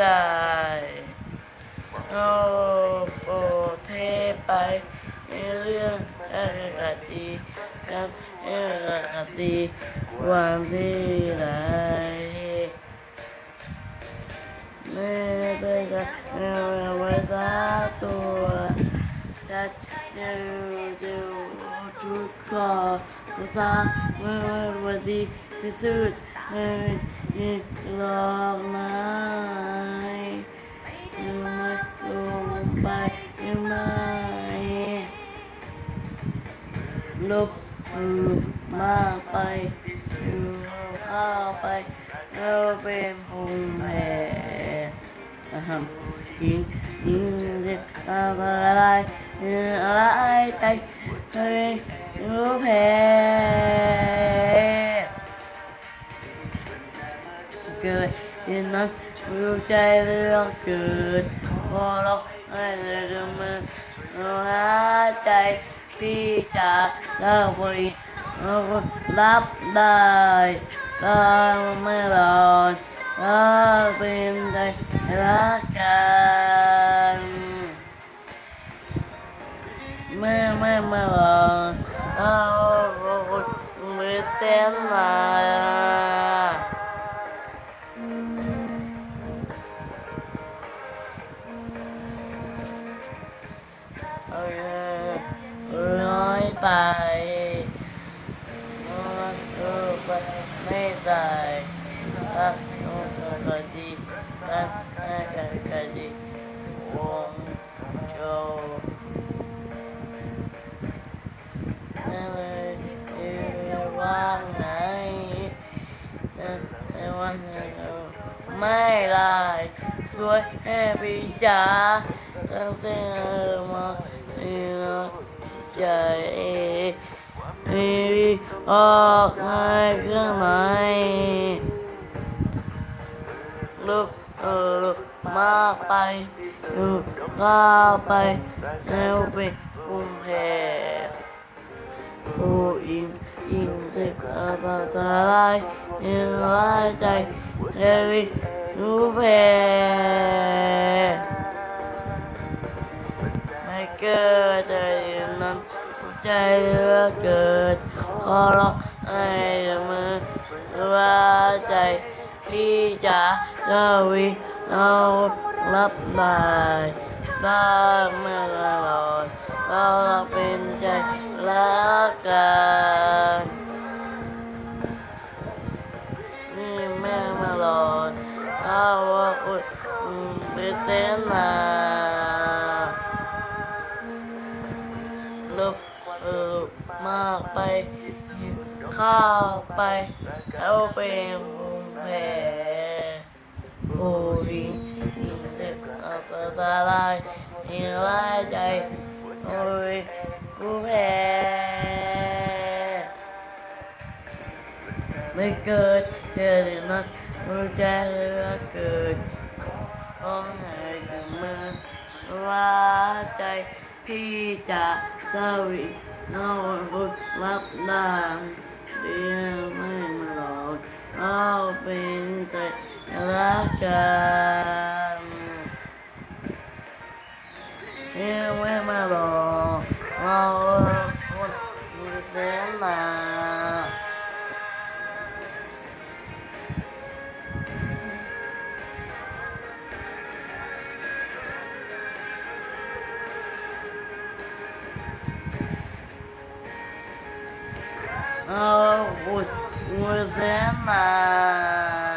ได้เอาโปรเทไปในเรื่องอากาดีกับอากาดีวันที่ไหนไม่ได้ก็เอาไว้ตาตัวจะจะจะทุกข้อภาษาเมื่อวันดีที่สุด ลอกนายยังไม่ลงไปยังไม่ลบหลุดมากไปอยู่เข้าไปแล้วเป็นภูมิแพ้นะครับยิงยิงเด็กอะไรอะไรใจเคยรู้แพ้ เกิดยินนั้นรู้ใจเรื่องเกิดพอเราให้เรื่องมือเราหาใจพี่จะเล่าไปรับได้ได้ไม่รอดถ้าเป็นใจรักกันไม่ไม่ไม่รอดเอาไม่เส้นลาเไปน้อยเออไปไม่ได้รักน้องก็ดีรักแม่ก็ดีวงโจนั่นเลยเออว่างไหนนั่นแต่ว่าไม่ได้สวยแค่พี่จ๋าตั้งเส้นมาเออ ใจมีออกมาเครื่องไหนลุกเออลุกมากไปลุกข้าไปแล้วไปกุ้แพผู้อิงอิงเจ็บอาตาตาลายยังไล่ใจเฮวิรู้แพ้ไม่เกิด ใจเหลือเกิดขอร้องให้มือว่าใจพี่จะเจ้าวิเอารับได้ได้เมื่อตลอดเราเป็นใจรักกันนี่แม่มาหลอดเอาว่าคุณเป็นเส้นนาากไปข้าวไปแล้วเป็นภูมิแพ้โอ้ยเด็กอัตตาลายยิ่งร้ายใจโอ้ยผู้แพ้ไม่เกิดเจอหรือนักรู้ใจเหลือเกิดร้องไห้ถึงมือว่าใจ พี่จะเจ้าวิเอาบุญรับได้เดียวไม่มาหลอกเอาเป็นใจรักกัน uh, người sẽ mà